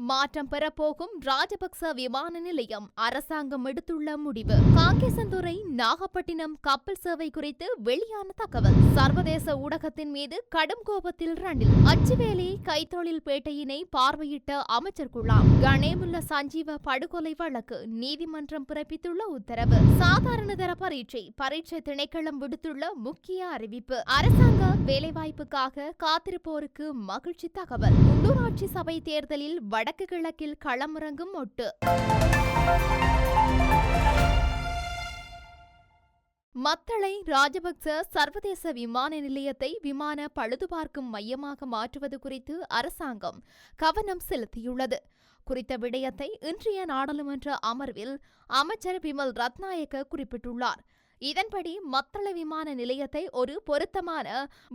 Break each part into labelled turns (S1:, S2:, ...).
S1: மாற்றம் பெறப்போகும் ராஜபக்ச விமான நிலையம் அரசாங்கம் எடுத்துள்ள முடிவு. காங்கேசந்துறை நாகப்பட்டினம் கப்பல் சேவை குறித்து வெளியான தகவல். சர்வதேச ஊடகத்தின் மீது கடும் கோபத்தில் ரணில். அச்சுவேலி கைத்தொழில் பேட்டையினை பார்வையிட்ட அமைச்சர் குழாம் கணேமுல்ல சஞ்சீவ படுகொலை வழக்கு நீதிமன்றம் பிறப்பித்துள்ள உத்தரவு. சாதாரண தர பரீட்சை பரீட்சை திணைக்களம் விடுத்துள்ள முக்கிய அறிவிப்பு. அரசாங்க வேலைவாய்ப்புக்காக காத்திருப்போருக்கு மகிழ்ச்சி தகவல். உள்ளூராட்சி சபை தேர்தலில் வட வடக்கு கிழக்கில் களமிறங்கும் ஒட்டு மத்தளை ராஜபக்ச சர்வதேச விமான நிலையத்தை விமான பழுதுபார்க்கும் மையமாக மாற்றுவது குறித்து அரசாங்கம் கவனம் செலுத்தியுள்ளது. குறித்த விடயத்தை இன்றைய நாடாளுமன்ற அமர்வில் அமைச்சர் விமல் ரத்நாயக்க குறிப்பிட்டுள்ளார். இதன்படி மத்தள விமான நிலையத்தை ஒரு பொருத்தமான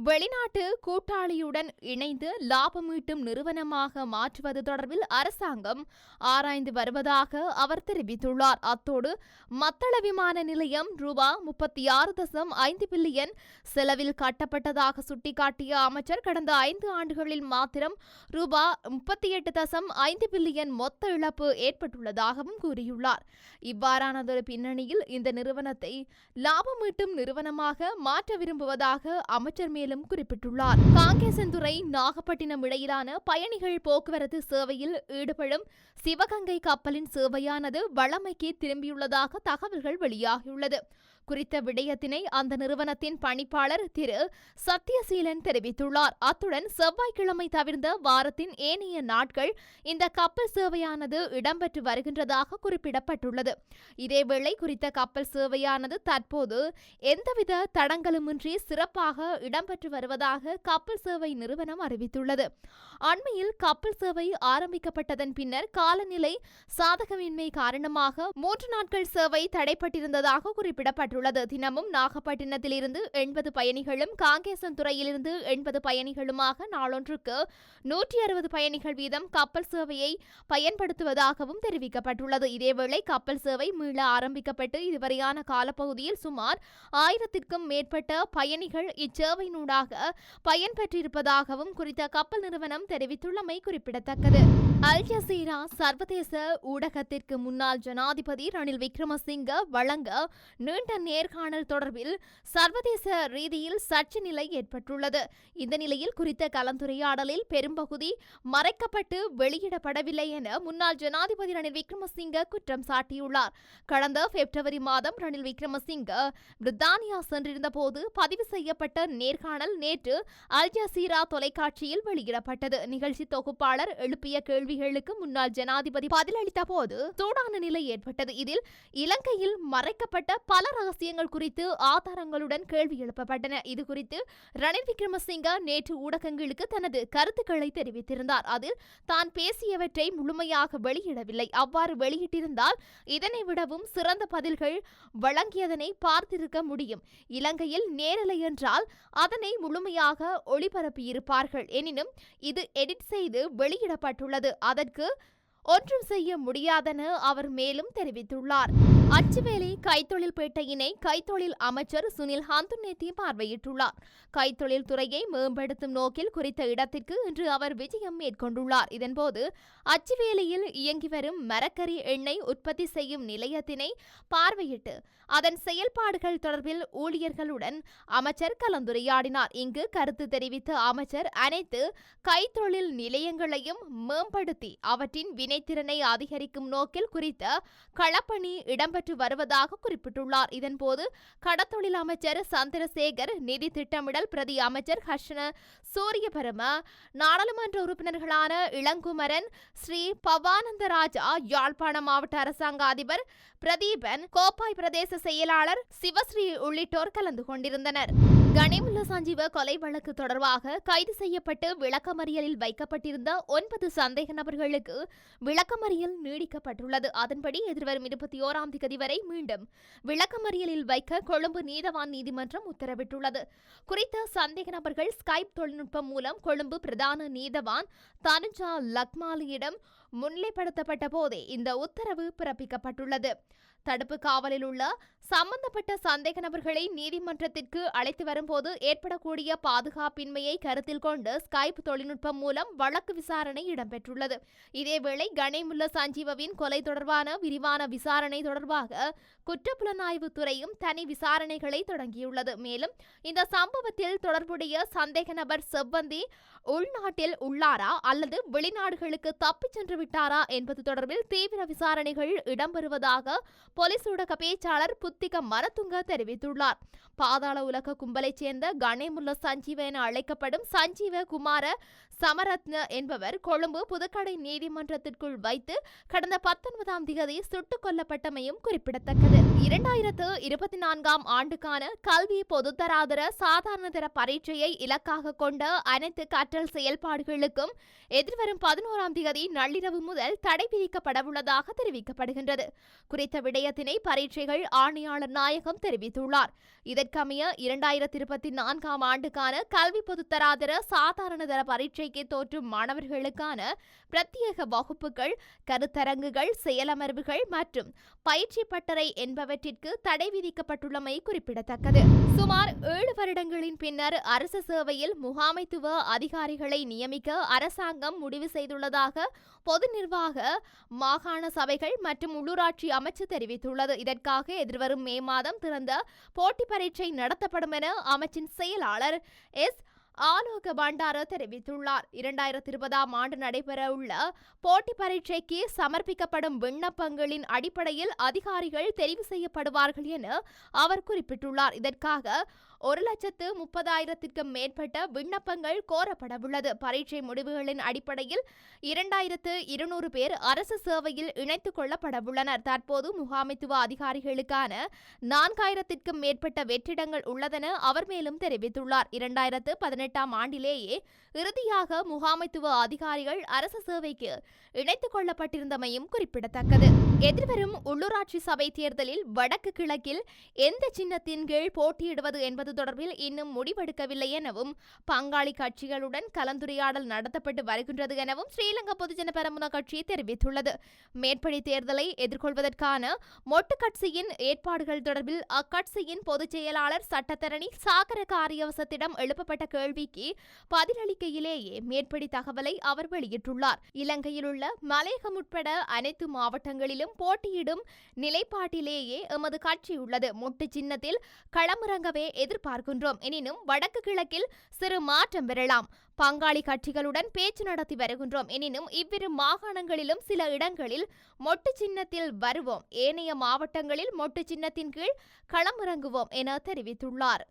S1: வெளிநாட்டு கூட்டாளியுடன் இணைந்து லாபமீட்டும் நிறுவனமாக மாற்றுவது தொடர்பில் அரசாங்கம் ஆராய்ந்து வருவதாக அவர் தெரிவித்துள்ளார். அத்தோடு மத்தள விமான நிலையம் ரூபா முப்பத்தி ஆறு தசம் ஐந்து பில்லியன் செலவில் கட்டப்பட்டதாக சுட்டிக்காட்டிய அமைச்சர் கடந்த ஐந்து ஆண்டுகளில் மாத்திரம் ரூபா முப்பத்தி எட்டு தசம் ஐந்து பில்லியன் மொத்த இழப்பு ஏற்பட்டுள்ளதாகவும் கூறியுள்ளார். இவ்வாறானதொரு பின்னணியில் இந்த நிறுவனத்தை லாபம் ஈட்டும் நிறுவனமாக மாற்ற விரும்புவதாக அமைச்சர் மேலும் குறிப்பிட்டுள்ளார். காங்கேசன்துறை நாகப்பட்டினம் இடையிலான பயணிகள் போக்குவரத்து சேவையில் ஈடுபடும் சிவகங்கை கப்பலின் சேவையானது வளமைக்கு திரும்பியுள்ளதாக தகவல்கள் வெளியாகியுள்ளது. குறித்த விடயத்தினை அந்த நிறுவனத்தின் பணிப்பாளர் திரு. சத்யசீலன் தெரிவித்துள்ளார். அத்துடன் செவ்வாய்க்கிழமை தவிர்ந்த வாரத்தின் ஏனைய நாட்கள் இந்த கப்பல் சேவையானது இடம்பெற்று வருகின்றதாக குறிப்பிடப்பட்டுள்ளது. இதேவேளை குறித்த கப்பல் சேவையானது தற்போது எந்தவித தடங்களுமின்றி சிறப்பாக இடம்பெற்று வருவதாக கப்பல் சேவை நிறுவனம் அறிவித்துள்ளது. அண்மையில் கப்பல் சேவை ஆரம்பிக்கப்பட்டதன் பின்னர் காலநிலை சாதகமின்மை காரணமாக மூன்று நாட்கள் சேவை தடைப்பட்டிருந்ததாக குறிப்பிடப்பட்டுள்ளது. தினமும் நாகப்பட்டினத்தில் இருந்து எண்பது பயணிகளும் காங்கேசன் துறையிலிருந்து எண்பது பயணிகளுமாக நாளொன்றுக்கு நூற்றி அறுபது பயணிகள் வீதம் கப்பல் சேவையை பயன்படுத்துவதாகவும் தெரிவிக்கப்பட்டுள்ளது. இதேவேளை கப்பல் சேவை மீள ஆரம்பிக்கப்பட்டு இதுவரையான காலப்பகுதியில் சுமார் ஆயிரத்திற்கும் மேற்பட்ட பயணிகள் இச்சேவையினூடாக பயன்பெற்றிருப்பதாகவும் குறித்த கப்பல் நிறுவனம் தெரிவித்துள்ளமை குறிப்பிடத்தக்கது. அல் ஜசீரா சர்வதேச ஊடகத்திற்கு முன்னாள் ஜனாதிபதி ரணில் விக்ரமசிங்க வழங்க நீண்ட நேர்காணல் தொடர்பில் சர்வதேச ரீதியில் சர்ச்சை நிலை ஏற்பட்டுள்ளது. இந்த நிலையில் குறித்த கலந்துரையாடலில் பெரும்பகுதி மறைக்கப்பட்டு வெளியிடப்படவில்லை என முன்னாள் ஜனாதிபதி ரணில் விக்ரமசிங்க குற்றம் சாட்டியுள்ளார். கடந்த பிப்ரவரி மாதம் ரணில் விக்ரமசிங்க பிரித்தானியா சென்றிருந்த போது பதிவு செய்யப்பட்ட நேர்காணல் நேற்று அல் ஜசீரா தொலைக்காட்சியில் வெளியிடப்பட்டது. நிகழ்ச்சி தொகுப்பாளர் எழுப்பிய கேள்விகளுக்கு முன்னாள் ஜனாதிபதி பதிலளித்த போது சூடான நிலை ஏற்பட்டது. இதில் இலங்கையில் மறைக்கப்பட்ட பல ரகசிய ரகசியங்கள் குறித்து ஆதாரங்களுடன் கேள்வி எழுப்பப்பட்டன. இதுகுறித்து ரணில் விக்ரமசிங்க நேற்று ஊடகங்களுக்கு தனது கருத்துக்களை தெரிவித்திருந்தார். அதில் தான் பேசியவற்றை முழுமையாக வெளியிடவில்லை. அவ்வாறு வெளியிட்டிருந்தால் இதனை விடவும் சிறந்த பதில்கள் வழங்கியதனை பார்த்திருக்க முடியும். இலங்கையில் நேரலை என்றால் அதனை முழுமையாக ஒளிபரப்பியிருப்பார்கள். எனினும் இது எடிட் செய்து வெளியிடப்பட்டுள்ளது. அதற்கு ஒன்றும் செய்ய முடியாதென அவர் மேலும் தெரிவித்துள்ளார். அச்சுவேலி கைத்தொழில் பேட்டையினை கைத்தொழில் அமைச்சர் சுனில் ஹந்துநேத்தி பார்வையிட்டுள்ளார். கைத்தொழில் துறையை மேம்படுத்தும் நோக்கில் குறித்த இடத்திற்கு இன்று அவர் விஜயம் மேற்கொண்டுள்ளார். இதன்போது அச்சுவேலியில் இயங்கி வரும் மரக்கறி எண்ணெய் உற்பத்தி செய்யும் நிலையத்தினை பார்வையிட்டு அதன் செயல்பாடுகள் தொடர்பில் ஊழியர்களுடன் அமைச்சர் கலந்துரையாடினார். இங்கு கருத்து தெரிவித்த அமைச்சர் அனைத்து கைத்தொழில் நிலையங்களையும் மேம்படுத்தி அவற்றின் வினை வினைத்திறனை அதிகரிக்கும் நோக்கில் குறித்த களப்பணி இடம்பெற்று வருவதாக குறிப்பிட்டுள்ளார். இதன்போது கடத்தொழில் அமைச்சர் சந்திரசேகர் நிதி திட்டமிடல் பிரதி அமைச்சர் ஹர்ஷன சூரியபரம நாடாளுமன்ற உறுப்பினர்களான இளங்குமரன் ஸ்ரீ பவானந்தராஜா யாழ்ப்பாண மாவட்ட அரசாங்க அதிபர் பிரதீபன் கோப்பாய் பிரதேச செயலாளர் சிவஸ்ரீ உள்ளிட்டோர் கலந்து கொண்டிருந்தனர். கனிமுல்ல சஞ்சீவ கொலை வழக்கு தொடர்பாக கைது செய்யப்பட்டு விளக்கமறியலில் வைக்கப்பட்டிருந்த ஒன்பது சந்தேக நபர்களுக்கு விளக்கமறியல் நீடிக்கப்பட்டுள்ளது. அதன்படி எதிர்வரும் இருபத்தி ஓராம் தேதி வரை மீண்டும் விளக்கமறியலில் வைக்க கொழும்பு நீதவான் நீதிமன்றம் உத்தரவிட்டுள்ளது. குறித்த சந்தேக நபர்கள் ஸ்கைப் தொழில்நுட்பம் மூலம் கொழும்பு பிரதான நீதவான் தனுஜா லக்மாலியிடம் முன்னிலைப்படுத்தப்பட்ட போதே இந்த உத்தரவு பிறப்பிக்கப்பட்டுள்ளது. தடுப்பு காவலில் உள்ள சம்பந்தப்பட்ட சந்தேக நபர்களை நீதிமன்றத்திற்கு அழைத்து வரும்போது ஏற்படக்கூடிய பாதுகாப்பின்மையை கருத்தில் கொண்டு ஸ்கைப் தொழில்நுட்பம் மூலம் வழக்கு விசாரணை இடம்பெற்றுள்ளது. இதேவேளை கணேமுல்ல சஞ்சீவவின் கொலை தொடர்பான விரிவான விசாரணை தொடர்பாக குற்றப்புலனாய்வு துறையும் தனி விசாரணைகளை தொடங்கியுள்ளது. மேலும் இந்த சம்பவத்தில் தொடர்புடைய சந்தேக நபர் செவ்வந்தி உள்நாட்டில் உள்ளாரா அல்லது வெளிநாடுகளுக்கு தப்பிச் சென்று விட்டாரா என்பது தொடர்பில் தீவிர விசாரணைகள் இடம்பெறுவதாக போலீஸ் ஊடக பேச்சாளர் புத்திக மரத்துங்க தெரிவித்துள்ளார். பாதாள உலக கும்பலைச் சேர்ந்த கணேமுல்ல சஞ்சீவ என அழைக்கப்படும் சஞ்சீவ குமார சமரத்ன என்பவர் கொழும்பு புதுக்கடை நீதிமன்றத்திற்குள் வைத்து கடந்த பத்தொன்பதாம் திகதி சுட்டுக் கொல்லப்பட்டமையும் குறிப்பிடத்தக்கது. இரண்டாயிரத்து இருபத்தி நான்காம் ஆண்டுக்கான கல்வி பொதுத்தராதர சாதாரணதர பரீட்சையை இலக்காக கொண்ட அனைத்து கற்றல் செயல்பாடுகளுக்கும் எதிர்வரும் பதினோராம் திகதி நள்ளிரவு முதல் தடை விதிக்கப்படவுள்ளதாக தெரிவிக்கப்படுகின்றது. குறித்த விடயத்தினை பரீட்சைகள் ஆணையாளர் நாயகம் தெரிவித்துள்ளார். இதற்கமைய இரண்டாயிரத்தி இருபத்தி நான்காம் ஆண்டுக்கான கல்வி பொதுத்தராதர சாதாரண தர பரீட்சைக்கு தோற்றும் மாணவர்களுக்கான பிரத்யேக வகுப்புகள் கருத்தரங்குகள் செயலமர்வுகள் மற்றும் பயிற்சி பட்டறை என்பவற்றிற்கு தடை விதிக்கப்பட்டுள்ளமை குறிப்பிடத்தக்கது. சுமார் ஏழு வருடங்களின் பின்னர் அரசு சேவையில் முகாமைத்துவ அதிகாரிகளை நியமிக்க அரசாங்கம் முடிவு செய்துள்ளதாக பொது நிர்வாக மாகாண சபைகள் மற்றும் உள்ளூராட்சி அமைச்சு தெரிவித்துள்ளது. இதற்காக எதிர்வரும் மே மாதம் திறந்த போட்டி பரீட்சை நடத்தப்படும் என அமைச்சின் செயலாளர் எஸ். ஆலோக பண்டார தெரிவித்துள்ளார். இரண்டாயிரத்தி இருபதாம் ஆண்டு நடைபெறவுள்ள போட்டி பரீட்சைக்கு சமர்ப்பிக்கப்படும் விண்ணப்பங்களின் அடிப்படையில் அதிகாரிகள் தெரிவு செய்யப்படுவார்கள் என அவர் குறிப்பிட்டுள்ளார். இதற்காக ஒரு லட்சத்து முப்பதாயிரத்திற்கும் மேற்பட்ட விண்ணப்பங்கள் கோரப்படவுள்ளது. பரீட்சை முடிவுகளின் அடிப்படையில் இரண்டாயிரத்து இருநூறு பேர் அரசு சேவையில் இணைத்துக் கொள்ளப்படவுள்ளனர். தற்போது முகாமைத்துவ அதிகாரிகளுக்கான நான்காயிரத்திற்கும் மேற்பட்ட வெற்றிடங்கள் உள்ளதென அவர் மேலும் தெரிவித்துள்ளார். இரண்டாயிரத்து பதினெட்டாம் ஆண்டிலேயே இறுதியாக முகாமைத்துவ அதிகாரிகள் அரசு சேவைக்கு இணைத்துக் கொள்ளப்பட்டிருந்தமையும் குறிப்பிடத்தக்கது. எதிர்வரும் உள்ளூராட்சி சபை தேர்தலில் வடக்கு கிழக்கில் எந்த சின்னத்தின் கீழ் போட்டியிடுவது என்பது தொடர்பில் இன்னும் முடிவெடுக்கவில்லை எனவும் பங்காளி கட்சிகளுடன் கலந்துரையாடல் நடத்தப்பட்டு வருகின்றது எனவும் ஸ்ரீலங்கா பொதுஜன பெரமுன கட்சி தெரிவித்துள்ளது. மேற்படி தேர்தலை எதிர்கொள்வதற்கான மொட்டு கட்சியின் ஏற்பாடுகள் தொடர்பில் அக்கட்சியின் பொதுச் செயலாளர் சட்டத்தரணி சாகர காரியவசத்திடம் எழுப்பப்பட்ட கேள்விக்கு பதிலளிக்கையிலேயே மேற்படி தகவலை அவர் வெளியிட்டுள்ளார். இலங்கையில் உள்ள மலையகம் உட்பட அனைத்து மாவட்டங்களிலும் போட்டியிடும் நிலைப்பாட்டிலேயே எமது கட்சி உள்ளது. மொட்டு சின்னத்தில் களமிறங்கவே எதிர் எதிர்பார்க்கின்றோம். எனினும் வடக்கு கிழக்கில் சிறு மாற்றம் பெறலாம். பங்காளி கட்சிகளுடன் பேச்சு நடத்தி வருகின்றோம். எனினும் இவ்விரு மாகாணங்களிலும் சில இடங்களில் மொட்டு சின்னத்தில் வருவோம். ஏனைய மாவட்டங்களில் மொட்டு சின்னத்தின் கீழ் களமிறங்குவோம் என தெரிவித்துள்ளார்.